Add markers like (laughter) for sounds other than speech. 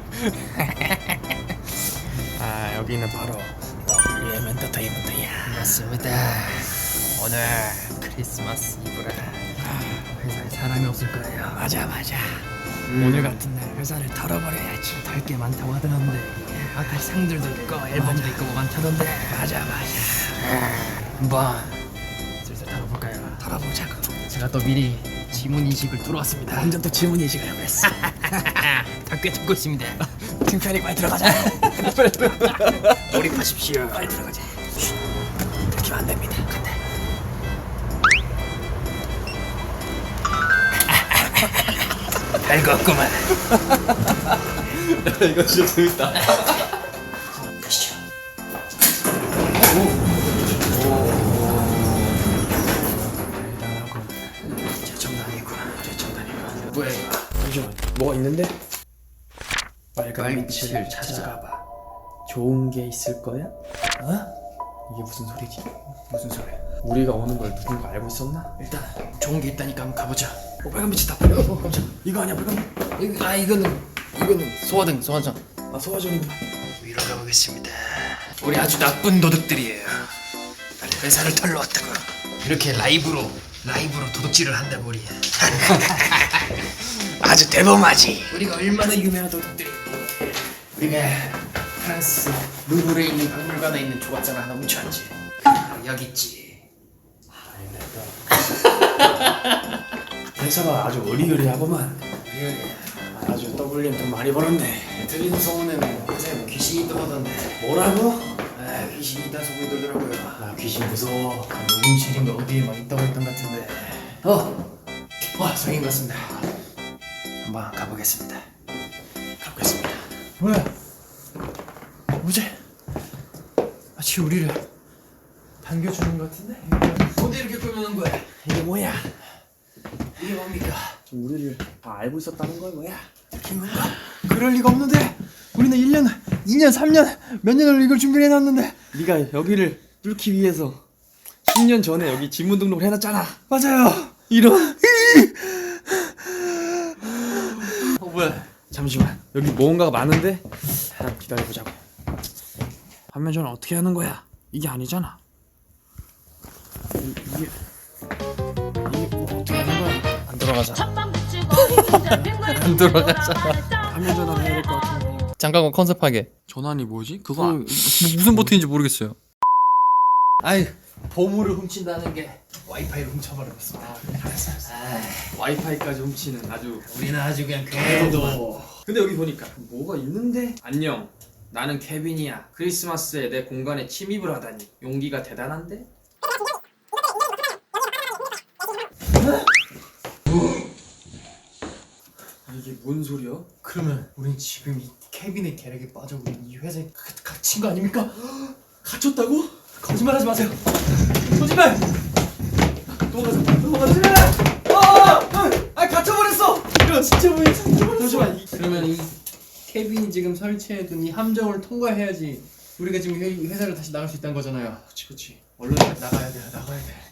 (laughs) 아 여기는 바로 WM 엔터테인먼트야. 맞습니다. 오늘 크리스마스 이브라 회사에 사람이 없을 거예요. 맞아 맞아. 오늘 같은 날 회사를 털어버려야지. 할게 많다고 하던데 아까 상들도 있고 앨범도 있고 뭐 많다던데 맞아 맞아. 한번 슬슬 털어볼까요? 털어보자고. 제가 또 미리 지문 인식을 뚫어왔습니다. 완전 또 지문 인식을 하고 했어. (laughs) 다 꿰뚫고 있습니다. 빨리 들어가자. (laughs) 빨리 들어가. 몰입하십시오. 빨리 들어가자. 들키면 안 됩니다. 간다. 밝았구만. (laughs) 이거 진짜 재밌다. 가시죠. 대단하고 최첨단이고 최첨단이고. 뭐야 이거? 잠시만. 뭐가 있는데? 빨간 빛을 찾아가봐. 좋은 게 있을 거야? 어? 이게 무슨 소리지? 무슨 소리야? 우리가 오는 걸 누군가 알고 있었나? 일단 좋은 게 있다니까 한번 가보자. 어, 빨간 빛이다. 어, 깜짝. 이거 아니야, 빨간 빛. 이거, 아 이거는 이거는 소화등 소화전. 아, 소화전이구나. 위로 가보겠습니다. 우리 아주 나쁜 도둑들이에요. 회사를 털러 왔다고. 이렇게 라이브로 라이브로 도둑질을 한다고 우리. (laughs) 아주 대범하지. 우리가 얼마나 유명한 도둑들인데. 우리가 프랑스 루브르에 있는 박물관에 있는 조각상을 하나 훔쳐왔지. 바로 여기 있지. 회사가 아주 의리의리하고만. 리얼이야. 아주 WM 돈 많이 벌었네. 들리는 소문에는 회사에 뭐 귀신이 있다던데. 뭐라고? 아 귀신이 있다 소문이 돌더라고요. 나 귀신 무서워. 녹음실인가 어디에 막 있다고 했던 것 같은데. 어, 와 성인 같습니다. 한번 가보겠습니다. 가보겠습니다. 뭐야? 뭐지? 마치 우리를 반겨주는 것 같은데? 어디 이렇게 꾸며놓은 거야? 이게 뭐야? 이게 뭡니까? 좀 우리를 다 알고 있었다는 건 뭐야? 기분가? 그럴 리가 없는데 우리는 1년, 2년, 3년 몇 년을 이걸 준비해 놨는데 네가 여기를 뚫기 위해서 10년 전에 여기 지문 등록을 해놨잖아. 맞아요 이런. 어 뭐야? 잠시만. 여기 뭔가가 많은데. 기다려보자고. 화면 전환 어떻게 하는 거야? 이게 아니잖아. 이, 이게 이게 뭐 어떻게 하는 거야? 안 들어가자. 안 돌아가잖아. 화면 전환 해야 될 것 같은데. 잠깐 컨셉하게 전환이 뭐지? 그 그거 무- 무슨 버튼인지 모르겠어요. 아이 보물을 훔친다는 게 와이파이를 훔쳐버리겠습니다. 아, 와이파이까지 훔치는 아주. 우리는 아주 그냥 그래도 근데 여기 보니까 뭐가 있는데? 안녕. 나는 케빈이야. 크리스마스에 내 공간에 침입을 하다니 용기가 대단한데? 아, 이게 뭔 소리야? 그러면 우린 지금 이 케빈의 계략에 빠져 우리 이 회사에 가- 갇힌 거 아닙니까? 갇혔다고? 거짓말하지 마세요. 거짓말. 도망가자. 도망가자. 아! 아 갇혀버렸어. 이거 진짜 뭐야? 잠시만. 이- 그러면 이 케빈이 지금 설치해둔 이 함정을 통과해야지 우리가 지금 회, 회사를 다시 나갈 수 있다는 거잖아요. 그치 그치. 얼른 나가야 돼, 나가야 돼.